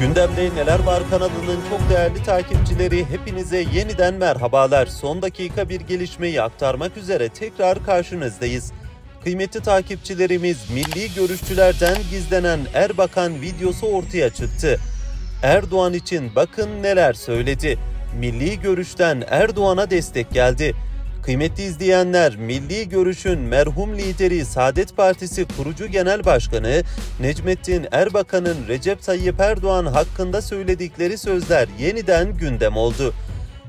Gündemde Neler Var kanalının çok değerli takipçileri hepinize yeniden merhabalar. Son dakika bir gelişmeyi aktarmak üzere tekrar karşınızdayız. Kıymetli takipçilerimiz milli görüşçülerden gizlenen Erbakan videosu ortaya çıktı. Erdoğan için bakın neler söyledi. Milli görüşten Erdoğan'a destek geldi. Kıymetli izleyenler, Milli Görüş'ün merhum lideri Saadet Partisi kurucu genel başkanı Necmettin Erbakan'ın Recep Tayyip Erdoğan hakkında söyledikleri sözler yeniden gündem oldu.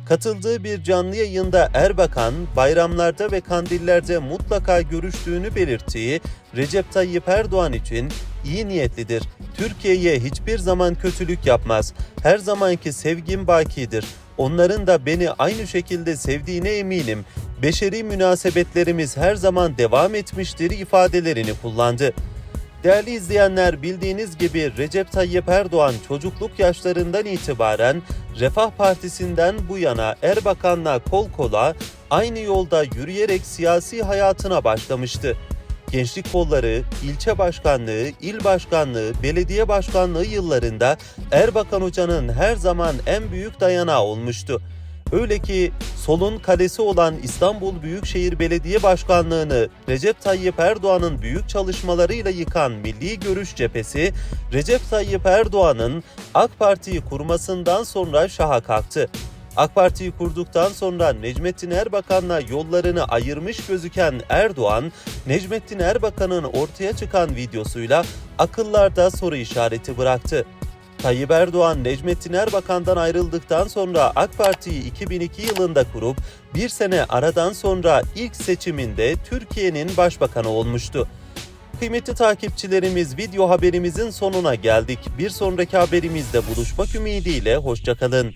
Katıldığı bir canlı yayında Erbakan, bayramlarda ve kandillerde mutlaka görüştüğünü belirttiği Recep Tayyip Erdoğan için iyi niyetlidir. Türkiye'ye hiçbir zaman kötülük yapmaz. Her zamanki sevgim bakidir. Onların da beni aynı şekilde sevdiğine eminim. Beşeri münasebetlerimiz her zaman devam etmiştir ifadelerini kullandı. Değerli izleyenler bildiğiniz gibi Recep Tayyip Erdoğan çocukluk yaşlarından itibaren Refah Partisi'nden bu yana Erbakan'la kol kola aynı yolda yürüyerek siyasi hayatına başlamıştı. Gençlik kolları, ilçe başkanlığı, il başkanlığı, belediye başkanlığı yıllarında Erbakan Hoca'nın her zaman en büyük dayanağı olmuştu. Öyle ki solun kalesi olan İstanbul Büyükşehir Belediye Başkanlığı'nı Recep Tayyip Erdoğan'ın büyük çalışmalarıyla yıkan Milli Görüş Cephesi, Recep Tayyip Erdoğan'ın AK Parti'yi kurmasından sonra şaha kalktı. AK Parti'yi kurduktan sonra Necmettin Erbakan'la yollarını ayırmış gözüken Erdoğan, Necmettin Erbakan'ın ortaya çıkan videosuyla akıllarda soru işareti bıraktı. Tayyip Erdoğan, Necmettin Erbakan'dan ayrıldıktan sonra AK Parti'yi 2002 yılında kurup bir sene aradan sonra ilk seçiminde Türkiye'nin başbakanı olmuştu. Kıymetli takipçilerimiz video haberimizin sonuna geldik. Bir sonraki haberimizde buluşmak ümidiyle hoşçakalın.